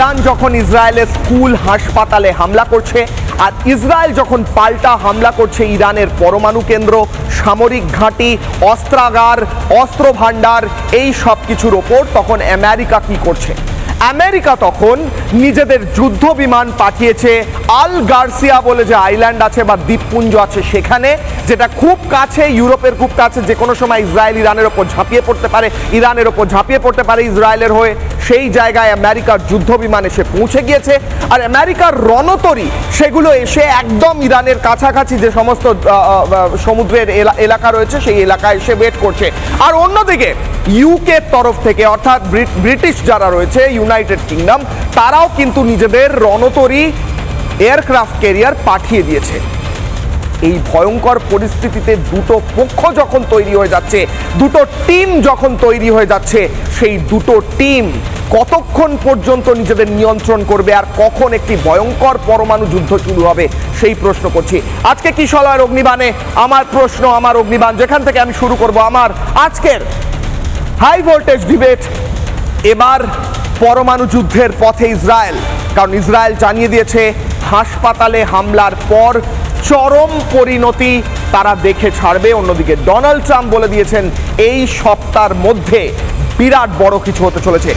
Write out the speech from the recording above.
Iran যখন ইসরায়েলের school, হাসপাতালে হামলা করছে আর ইসরায়েল যখন পাল্টা হামলা করছে ইরানের পরমাণু কেন্দ্র, সামরিক ঘাঁটি, অস্ত্রাগার অস্ত্র ভাণ্ডার এই সব কিছুর ওপর তখন আমেরিকা কি করছে? আমেরিকা তখন নিজেদের যুদ্ধ বিমান পাঠিয়েছে, আল গার্সিয়া বলে যে আইল্যান্ড আছে বা দ্বীপপুঞ্জ আছে সেখানে, যেটা খুব কাছে, ইউরোপের খুব কাছে যে কোনো সময় ইসরায়েল ইরানের ওপর ঝাঁপিয়ে পড়তে পারে, ইরানের ওপর ঝাঁপিয়ে পড়তে পারে ইসরায়েলের হয়ে। সেই জায়গায় আমেরিকার যুদ্ধ বিমান এসে পৌঁছে গিয়েছে। আর আমেরিকার রণতরী, সেগুলো এসে একদম ইরানের কাছাকাছি যে সমস্ত সমুদ্রের এলা- এলাকা রয়েছে, সেই এলাকায় এসে ওয়েট করছে। আর অন্যদিকে ইউকে তরফ থেকে, অর্থাৎ ব্রিটিশ যারা রয়েছে ইউনাইটেড কিংডম তারাও কিন্তু নিজেদের রণতরী এয়ারক্রাফট ক্যারিয়ার পাঠিয়ে দিয়েছে। এই ভয়ঙ্কর পরিস্থিতিতে দুটো পক্ষ যখন তৈরি হয়ে যাচ্ছে, দুটো টিম যখন তৈরি হয়ে যাচ্ছে, সেই দুটো টিম কতক্ষণ পর্যন্ত নিজেদের নিয়ন্ত্রণ করবে আর কখন একটি ভয়ঙ্কর পরমাণু যুদ্ধ শুরু হবে, সেই প্রশ্ন করছি। আজকে কি কিশলয়ের অগ্নিবাণে? আমার প্রশ্ন, আমার অগ্নিবাণ। যেখান থেকে আমি শুরু করব, আমার আজকের হাই ভোল্টেজ ডিবেট এবার পরমাণু যুদ্ধের পথে ইসরায়েল, কারণ ইসরায়েল জানিয়ে দিয়েছে, হাসপাতালে হামলার পর চরম পরিণতি তারা দেখে ছাড়বে। অন্যদিকে ডোনাল্ড ট্রাম্প বলে দিয়েছেন, এই সপ্তাহের মধ্যে বিরাট বড় কিছু হতে চলেছে।